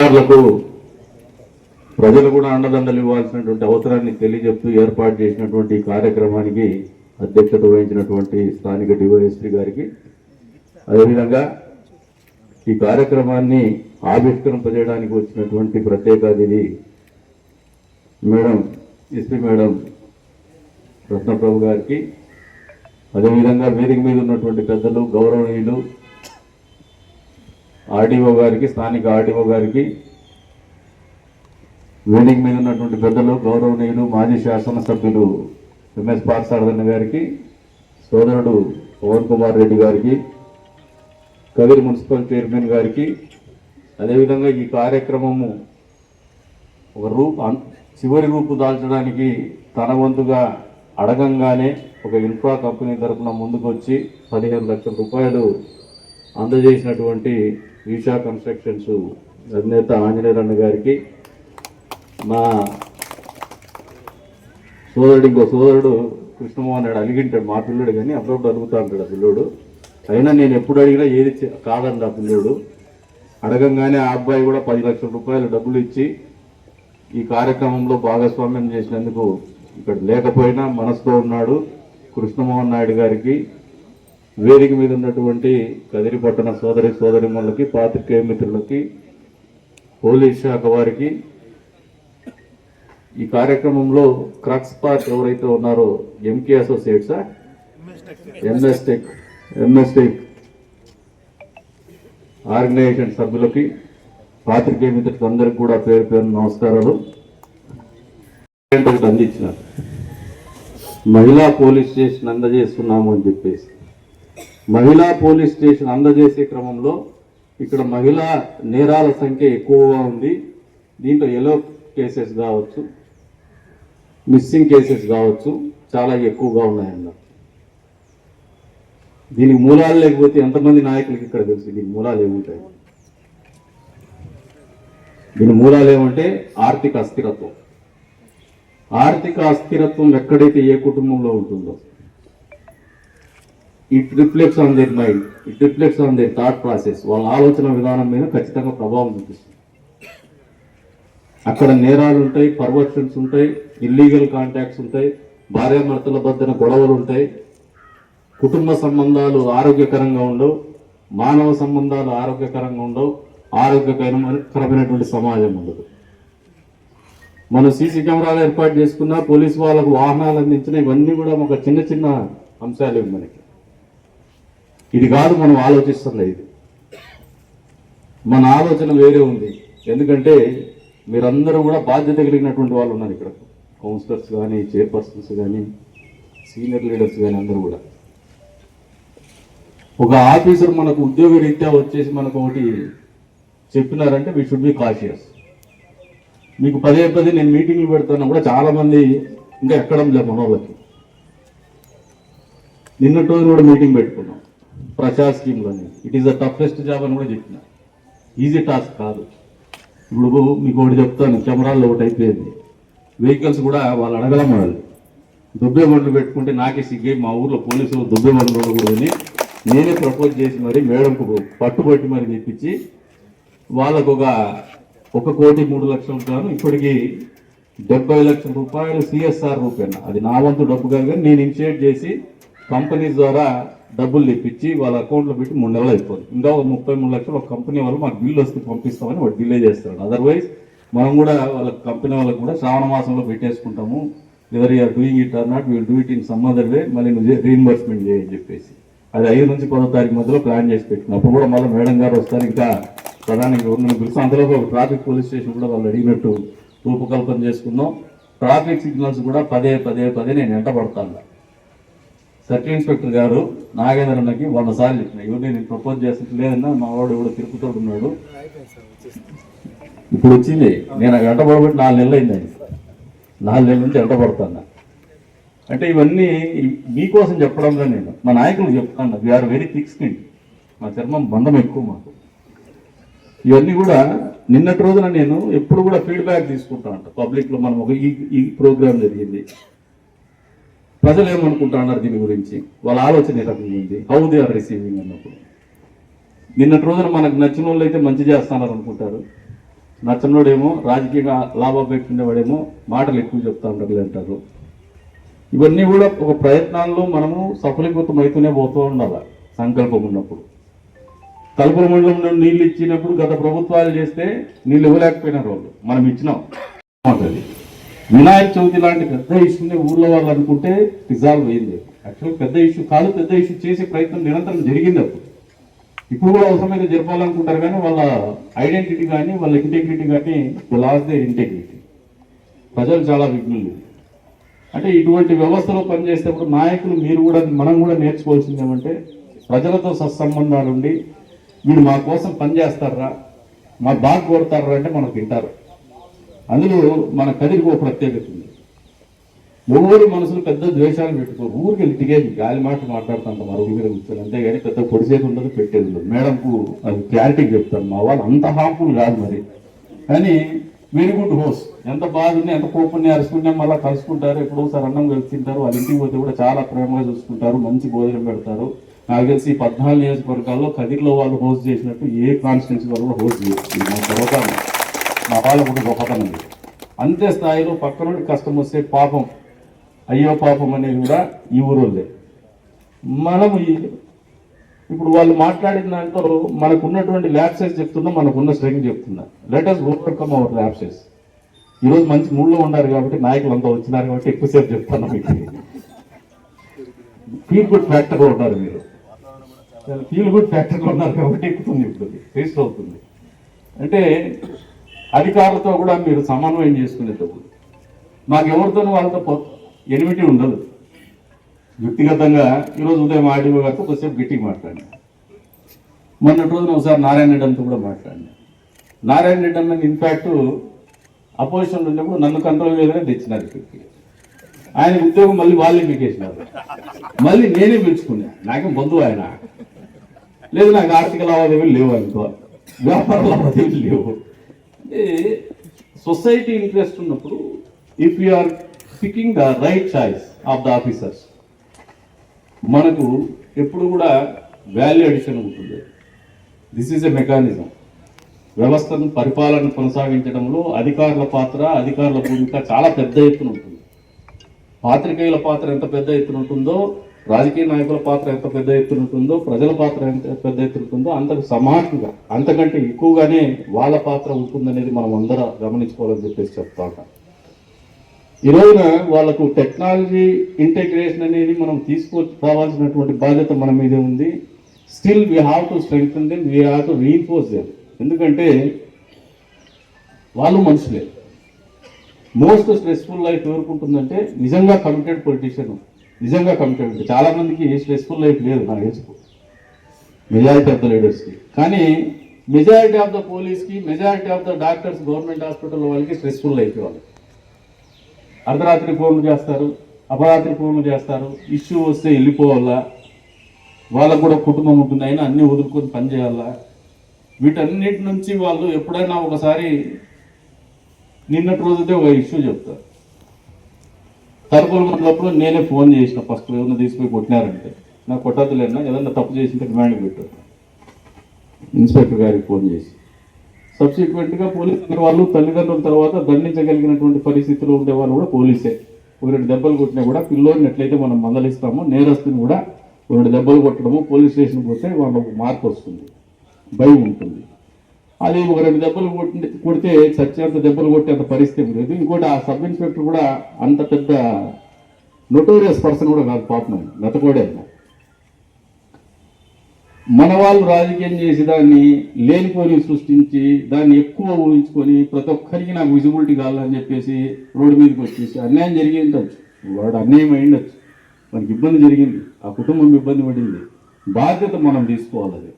అధికారులకు ప్రజలు కూడా అండదండలు ఇవ్వాల్సినటువంటి అవసరాన్ని తెలియజెప్తూ ఏర్పాటు చేసినటువంటి కార్యక్రమానికి అధ్యక్షత వహించినటువంటి స్థానిక డివైఎస్పీ గారికి. అదేవిధంగా ఈ కార్యక్రమాన్ని ఆవిష్కరింపజేయడానికి వచ్చినటువంటి ప్రత్యేక అతిథి మేడం ఎస్పీ మేడం రత్నప్రభు గారికి. అదేవిధంగా వేదిక మీద ఉన్నటువంటి పెద్దలు గౌరవనీయులు ఆర్డీఓ గారికి స్థానిక ఆర్డీఓ గారికి వేదిక మీద ఉన్నటువంటి పెద్దలు గౌరవనీయులు మాజీ శాసనసభ్యులు ఎంఎస్ పార్సారథన్ గారికి సోదరుడు పవన్ కుమార్ రెడ్డి గారికి కదిరి మున్సిపల్ చైర్మన్ గారికి అదేవిధంగా ఈ కార్యక్రమము ఒక రూపు చివరి రూపు దాల్చడానికి తన వంతుగా అడగంగానే ఒక ఇన్ఫ్రా కంపెనీ తరఫున ముందుకొచ్చి పదిహేను లక్షల రూపాయలు అందజేసినటువంటి ఈషా కన్స్ట్రక్షన్స్ అధినేత ఆంజనేయరన్న గారికి మా సోదరుడు ఇంకో సోదరుడు కృష్ణమోహన్ నాయుడు అలిగింటాడు మా పిల్లడు కానీ అప్పుడప్పుడు అడుగుతా ఉంటాడు ఆ పిల్లోడు. అయినా నేను ఎప్పుడు అడిగినా ఏది కాదండి ఆ పిల్లోడు. అడగంగానే ఆ అబ్బాయి కూడా పది లక్షల రూపాయలు డబ్బులు ఇచ్చి ఈ కార్యక్రమంలో భాగస్వామ్యం చేసినందుకు ఇక్కడ లేకపోయినా మనసుతో ఉన్నాడు కృష్ణమోహన్ నాయుడు గారికి. వేదిక మీద ఉన్నటువంటి కదిరి పట్టణ సోదరి సోదరిమణులకి పాత్రికేయ మిత్రులకి పోలీస్ శాఖ వారికి ఈ కార్యక్రమంలో క్రక్స్ పార్ట్ ఎవరైతే ఉన్నారో ఎంకే అసోసియేట్సా ఎంఎస్టెక్ ఎంఎస్టెక్ ఆర్గనైజేషన్ సభ్యులకి పాత్రికేయ మిత్రులకు అందరికి కూడా పేరు పేరు నమస్కారాలు. అందించినారు మహిళా పోలీస్ స్టేషన్ అందజేస్తున్నాము అని చెప్పేసి. మహిళా పోలీస్ స్టేషన్ అందజేసే క్రమంలో ఇక్కడ మహిళా నేరాల సంఖ్య ఎక్కువగా ఉంది. దీంట్లో ఎలో కేసెస్ కావచ్చు మిస్సింగ్ కేసెస్ కావచ్చు చాలా ఎక్కువగా ఉన్నాయన్న. దీనికి మూలాలు లేకపోతే ఎంతమంది నాయకులకి ఇక్కడ తెలుసు? దీని మూలాలు ఏముంటాయి? దీని మూలాలు ఏమంటే ఆర్థిక అస్థిరత్వం. ఆర్థిక అస్థిరత్వం ఎక్కడైతే ఏ కుటుంబంలో ఉంటుందో it reflects on their mind it reflects on their thought process వాళ్ళ ఆలోచన విధానం మీద ఖచ్చితంగా ప్రభావం చూపిస్తుంది. అక్కడ నేరాలు ఉంటాయి పర్వర్షన్స్ ఉంటాయి ఇల్లీగల్ కాంటాక్ట్స్ ఉంటాయి భార్యాభర్తల మధ్యన గొడవలు ఉంటాయి. కుటుంబ సంబంధాలు ఆరోగ్యకరంగా ఉండవు మానవ సంబంధాలు ఆరోగ్యకరంగా ఉండవు ఆరోగ్యకరమైనటువంటి సమాజం ఉండదు. మనం సీసీ కెమెరాలు ఏర్పాటు చేసుకున్నా పోలీసు వాళ్ళకు వాహనాలు అందించిన ఇవన్నీ కూడా ఒక చిన్న చిన్న అంశాలు మనకి. ఇది కాదు మనం ఆలోచిస్తుంది ఇది. మన ఆలోచన వేరే ఉంది. ఎందుకంటే మీరందరూ కూడా బాధ్యత కలిగినటువంటి వాళ్ళు ఉన్నారు ఇక్కడ. కౌన్సిలర్స్ కానీ చైర్పర్సన్స్ కానీ సీనియర్ లీడర్స్ కానీ అందరూ కూడా. ఒక ఆఫీసర్ మనకు ఉద్యోగ రీత్యా వచ్చేసి మనకు ఒకటి చెప్పినారంటే వీ షుడ్ బి కాషియస్ మీకు పదే పదే నేను మీటింగ్లు పెడతాను కూడా చాలామంది ఇంకా ఎక్కడం లేదు మన వాళ్ళకి నిన్నటి రోజు కూడా మీటింగ్ పెట్టుకున్నాం. ప్రజా స్కీమ్లోని it is the toughest job అని కూడా చెప్పిన. ఈజీ టాస్క్ కాదు. ఇప్పుడు మీకు ఒకటి చెప్తాను కెమెరాల్లో ఒకటి అయిపోయింది. వెహికల్స్ కూడా వాళ్ళు అడగలం వాళ్ళు దుబ్బే బండ్లు పెట్టుకుంటే నాకే సిగ్గే మా ఊర్లో పోలీసులు దుబ్బే బండ్లు ఉండకూడదని నేనే ప్రపోజ్ చేసి మరి మేడంకు పట్టుబట్టి మరి తెప్పించి వాళ్ళకు ఒక ఒక కోటి మూడు లక్షలు గాను ఇప్పటికి డెబ్బై లక్షల రూపాయలు సిఎస్ఆర్ రూపేణ అది నా వంతు డబ్బు కాదు కానీ నేను ఇనిషియేట్ చేసి కంపెనీస్ ద్వారా డబ్బులు తెప్పించి వాళ్ళ అకౌంట్లో పెట్టి మూడు నెలలు అయిపోయింది. ఇంకా ఒక ముప్పై మూడు లక్షలు ఒక కంపెనీ వాళ్ళు మాకు బిల్లు వస్తే పంపిస్తామని వాడు డిలే చేస్తాడు. అదర్వైజ్ మనం కూడా వాళ్ళ కంపెనీ వాళ్ళకి కూడా శ్రావణ మాసంలో పెట్టేసుకుంటాము. Whether you're doing it or not will do it in some other way మళ్ళీ నువ్వు రీఇంబర్స్మెంట్ చేయని చెప్పేసి. అది ఐదు నుంచి పదో తారీఖు మధ్యలో ప్లాన్ చేసి పెట్టిన. అప్పుడు కూడా మళ్ళీ మేడం గారు వస్తారు. ఇంకా ప్రధాని గవర్నమెంట్ పిలుస్తాం అందులో ఒక ట్రాఫిక్ పోలీస్ స్టేషన్ కూడా వాళ్ళు అడిగినట్టు రూపకల్పన చేసుకుందాం. ట్రాఫిక్ సిగ్నల్స్ కూడా పదే పదే పదే నేను వెంట పడతాను. సర్కిల్ ఇన్స్పెక్టర్ గారు నాగేంద్రన్నకి వంద సార్లు చెప్పిన ఇవన్నీ నేను ప్రపోజ్ చేస్తుంటే లేదన్నా మా వాడు కూడా తిరుపతిలో ఉన్నాడు. ఇప్పుడు వచ్చింది. నేను వెంట పడబట్టి నాలుగు నెలలు అయింది ఆయన నాలుగు నెలల నుంచి వెంట అంటే ఇవన్నీ మీకోసం చెప్పడంలో నేను. మా నాయకులు చెప్తాను వీఆర్ వెరీ థిక్ స్కిన్ మా చర్మం బంధం ఎక్కువ మాకు. ఇవన్నీ కూడా నిన్నటి రోజున నేను ఎప్పుడు కూడా ఫీడ్బ్యాక్ తీసుకుంటా అంట పబ్లిక్లో మనం ఒక ఈ ఈ ప్రోగ్రామ్ జరిగింది. ప్రజలు ఏమనుకుంటున్నారు దీని గురించి? వాళ్ళ ఆలోచన ఏ రకంగా ఉంది? హౌ దే ఆర్ రిసీవింగ్ అన్నప్పుడు. నిన్నటి రోజున మనకు నచ్చిన వాళ్ళు అయితే మంచి చేస్తున్నారు అనుకుంటారు. నచ్చనోడేమో రాజకీయంగా లాభాపేక్ష ఉండేవాడేమో మాటలు ఎక్కువ చెప్తా ఉంటారు అంటారు. ఇవన్నీ కూడా ఒక ప్రయత్నాల్లో మనము సఫలీకృతం అవుతూనే పోతూ ఉండాలి సంకల్పం ఉన్నప్పుడు. తలుపుల మండలంలో నీళ్ళు ఇచ్చినప్పుడు గత ప్రభుత్వాలు చేస్తే నీళ్ళు ఇవ్వలేకపోయినారు వాళ్ళు. మనం ఇచ్చినాం. ఉంటుంది వినాయక చవితి లాంటి పెద్ద ఇష్యూని ఊర్లో వాళ్ళు అనుకుంటే రిజాల్వ్ అయింది యాక్చువల్ పెద్ద ఇష్యూ కాదు పెద్ద ఇష్యూ చేసే ప్రయత్నం నిరంతరం జరిగింది అప్పుడు. ఇప్పుడు కూడా అవసరమైతే జరపాలనుకుంటారు కానీ వాళ్ళ ఐడెంటిటీ కానీ వాళ్ళ ఇంటెగ్రిటీ కానీ లాస్ దే ఇంటెగ్రిటీ ప్రజలు చాలా విఘ్నులు. అంటే ఇటువంటి వ్యవస్థలో పనిచేసేటప్పుడు నాయకులు మీరు కూడా మనం కూడా నేర్చుకోవాల్సింది ఏమంటే ప్రజలతో సత్సంబంధాలు ఉండి వీడు మా కోసం పనిచేస్తారా మా బాగా కోరుతారా అంటే మనకు వింటారు. అందులో మన కదిరికి ఒక ప్రత్యేకత ఉంది. ఎవరు మనసులు పెద్ద ద్వేషాలు పెట్టుకోరు. ఊరికి లిటిగేషన్ గాలి మాట మాట్లాడుతుంటాం మరుగుల మీద కూర్చొని. అంతేగాని పెద్ద పొడిసేది ఉండదు పెట్టేది ఉండదు. మేడంకు అది క్లారిటీ చెప్తాను మా వాళ్ళు అంత హార్మ్ఫుల్ కాదు మరి. కానీ వెరీ గుడ్ హోస్. ఎంత బాగుంది ఎంత కోపన్ని అరుచుకున్నా మళ్ళీ కలుసుకుంటారు. ఎప్పుడోసారి అన్నం కలిసి తింటారు. వాళ్ళ ఇంటికి పోతే కూడా చాలా ప్రేమగా చూసుకుంటారు. మంచి భోజనం పెడతారు. నాకు తెలిసి పద్నాలుగు నియోజకవర్గాల్లో కదిరిలో వాళ్ళు హోస్ట్ చేసినట్టు ఏ కాన్స్టిట్యూన్సీ వాళ్ళు కూడా హోస్ట్ చేస్తుంది మా తర్వాత మా వాళ్ళ కూడా గొప్పతనం ఉంది అంతే స్థాయిలో పక్క నుండి కష్టం వస్తే పాపం అయ్యో పాపం అనేది కూడా ఈ ఊరోళ్ళే. మనం ఇప్పుడు వాళ్ళు మాట్లాడిన దాంట్లో మనకు ఉన్నటువంటి ల్యాప్సెస్ చెప్తున్నా మనకున్న స్ట్రెంగ్ చెప్తున్నా. లెట్ ఓవర్కమ్ అవర్ ల్యాప్సెస్ ఈరోజు మంచి మూడ్లో ఉన్నారు కాబట్టి నాయకులు అంతా వచ్చినారు కాబట్టి ఎక్కువసేపు చెప్తాను మీకు. ఫీల్ గుడ్ ఫ్యాక్టర్లో ఉన్నారు మీరు. ఫీల్ గుడ్ ఫ్యాక్టర్లో ఉన్నారు కాబట్టి ఎక్కుతుంది ఇప్పుడు. టేస్ట్ అవుతుంది. అంటే అధికారులతో కూడా మీరు సమన్వయం చేసుకునేటప్పుడు మాకు ఎవరితోనూ వాళ్ళతో ఎనిమిటి ఎనిమిటీ ఉండదు. వ్యక్తిగతంగా ఈరోజు ఉదయం ఆడియో గారితో కొద్దిసేపు గట్టిగా మాట్లాడినా. మొన్నటి రోజున ఒకసారి నారాయణ రెడ్డి అంతా కూడా మాట్లాడినా. నారాయణ రెడ్డి అన్న ఇన్ఫాక్ట్ అపోజిషన్లో ఉన్నప్పుడు నన్ను కంట్రోల్ చేయగానే తెచ్చినారు ఇక్కడికి. ఆయన ఉద్యోగం మళ్ళీ వాళ్ళే పీకేసినారు. మళ్ళీ నేనే పిలుచుకున్నా. నాకేం బంధువు ఆయన. లేదు నాకు ఆర్థిక లావాదేవీలు లేవు అనుకో వ్యాపార లావాదేవీలు లేవు. సొసైటీ ఇంట్రెస్ట్ ఉన్నప్పుడు if you are picking the right choice of the officers మనకు ఎప్పుడు కూడా వాల్యూ అడిషన్ ఉంటుంది. దిస్ ఈజ్ ఎ మెకానిజం వ్యవస్థను పరిపాలన కొనసాగించడంలో అధికారుల పాత్ర అధికారుల భూమిక చాలా పెద్ద ఎత్తున ఉంటుంది. పాత్రికేయుల పాత్ర ఎంత పెద్ద ఎత్తున ఉంటుందో రాజకీయ నాయకుల పాత్ర ఎంత పెద్ద ఎత్తున ఉంటుందో ప్రజల పాత్ర ఎంత పెద్ద ఎత్తున ఉంటుందో అంతకు సమానంగా అంతకంటే ఎక్కువగానే వాళ్ళ పాత్ర ఉంటుందనేది మనం అందరం గమనించుకోవాలని చెప్పేసి చెప్తా ఉంటాం. ఈ రోజున వాళ్ళకు టెక్నాలజీ ఇంటెగ్రేషన్ అనేది మనం తీసుకురావాల్సినటువంటి బాధ్యత మన మీదే ఉంది. Still we have to strengthen them we have to reinforce them ఎందుకంటే వాళ్ళు మనుషులే. మోస్ట్ స్ట్రెస్ఫుల్ లైఫ్ ఎవరుకుంటుందంటే నిజంగా కమిటెడ్ పొలిటీషియన్ నిజంగా కమిటెడ్ చాలా మందికి స్ట్రెస్ఫుల్ లైఫ్ లేదు నాకు తెలుసు మెజారిటీ ఆఫ్ ద లీడర్స్కి కానీ మెజారిటీ ఆఫ్ ద పోలీస్కి majority of the doctors government hospital వాళ్ళకి స్ట్రెస్ఫుల్ లైఫ్ వాళ్ళు అర్ధరాత్రి ఫోన్లు చేస్తారు అపరాత్రి ఫోన్లు చేస్తారు ఇష్యూ వస్తే వెళ్ళిపోవాలా వాళ్ళకు కూడా కుటుంబం ఉంటుంది అయినా అన్నీ వదులుకొని పనిచేయాలా వీటన్నిటి నుంచి వాళ్ళు ఎప్పుడైనా ఒకసారి నిన్నటి రోజుతే ఒక ఇష్యూ చెప్తారు. తలుపులు ఉన్నప్పుడు నేనే ఫోన్ చేసిన. ఫస్ట్ ఏదైనా తీసుకుపోయి కొట్టినారంటే. నాకు కొట్టద్దులేనా ఏదన్నా తప్పు చేసింటే డిమాండ్ పెట్టారు ఇన్స్పెక్టర్ గారికి ఫోన్ చేసి. సబ్సిక్వెంట్గా పోలీస్ వాళ్ళు తల్లిదండ్రుల తర్వాత దండించగలిగినటువంటి పరిస్థితిలో ఉండే వాళ్ళు కూడా పోలీసే. ఒక రెండు దెబ్బలు కొట్టినా కూడా పిల్లోడిని ఎట్లయితే మనం మందలిస్తామో నేరస్తుని కూడా ఒక రెండు దెబ్బలు కొట్టడము పోలీస్ స్టేషన్ పోతే వాళ్ళకు మార్పు వస్తుంది. భయం ఉంటుంది. అది ఒక రెండు దెబ్బలు కొట్టి కొడితే చచ్చేంత దెబ్బలు కొట్టేంత పరిస్థితి లేదు. ఇంకోటి ఆ సబ్ ఇన్స్పెక్టర్ కూడా అంత పెద్ద నొటోరియస్ పర్సన్ కూడా కాదు పాపం గత గతకోడే మన వాళ్ళు రాజకీయం చేసి దాన్ని లేనిపోని సృష్టించి దాన్ని ఎక్కువ ఊహించుకొని ప్రతి ఒక్కరికి నాకు విజిబిలిటీ కావాలని చెప్పేసి రోడ్డు మీదకి వచ్చేసి అన్యాయం జరిగి ఉండొచ్చు వాడు అన్యాయం అయి ఉండొచ్చు మనకి ఇబ్బంది జరిగింది. ఆ కుటుంబం ఇబ్బంది పడింది. బాధ్యత మనం తీసుకోవాలి అది.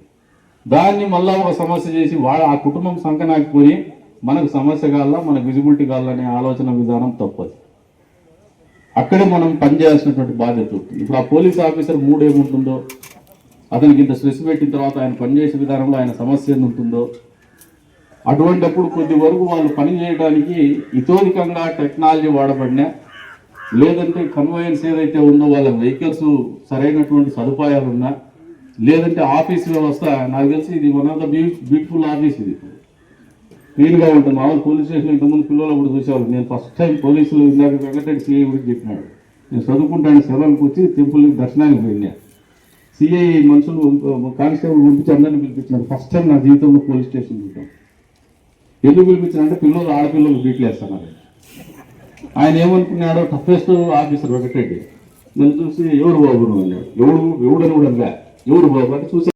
దాన్ని మళ్ళా ఒక సమస్య చేసి వాళ్ళ ఆ కుటుంబం సంకనాకపోయి మనకు సమస్య కావాలా మనకు విజిబిలిటీ కావాలనే ఆలోచన విధానం తప్పదు. అక్కడే మనం పనిచేయాల్సినటువంటి బాధ్యత ఇప్పుడు ఆ పోలీస్ ఆఫీసర్ మూడు ఏముంటుందో అతనికి ఇంత స్ట్రెస్ పెట్టిన తర్వాత ఆయన పనిచేసే విధానంలో ఆయన సమస్య ఎంత ఉంటుందో అటువంటిప్పుడు కొద్ది వరకు వాళ్ళు పని చేయడానికి ఇతోధికంగా టెక్నాలజీ వాడబడినా లేదంటే కన్వయన్స్ ఏదైతే ఉందో వాళ్ళ వెహికల్స్ సరైనటువంటి సదుపాయాలు ఉన్నా లేదంటే ఆఫీస్ వ్యవస్థ నాకు తెలిసి ఇది one of the beautiful office ఇది. క్లీన్గా ఉంటుంది. మామూలు పోలీస్ స్టేషన్ ఇంతకుముందు పిల్లలు కూడా చూసేవాళ్ళు. నేను ఫస్ట్ టైం పోలీసులు ఇందాక వెంకటరెడ్డి సిఐ గురించి చెప్పినాడు. నేను చదువుకుంటాను సెలవులకు వచ్చి టెంపుల్కి దర్శనానికి పోయినా. సిఐ మనుషులు కానిస్టేబుల్ పంపించి అందరిని పిలిపించినాడు ఫస్ట్ టైం నా జీవితంలో పోలీస్ స్టేషన్ చూద్దాం ఎందుకు పిలిపించారంటే పిల్లలు ఆడపిల్లలు బీట్లేస్తున్నారు ఆయన ఏమనుకున్నాడో టఫెస్ట్ ఆఫీసర్ వెంకటరెడ్డి. నన్ను చూసి ఎవరు బాబు అన్నాడు. ఎవడు? ఎవడని కూడా ఎవరు బాబు అంటే చూసి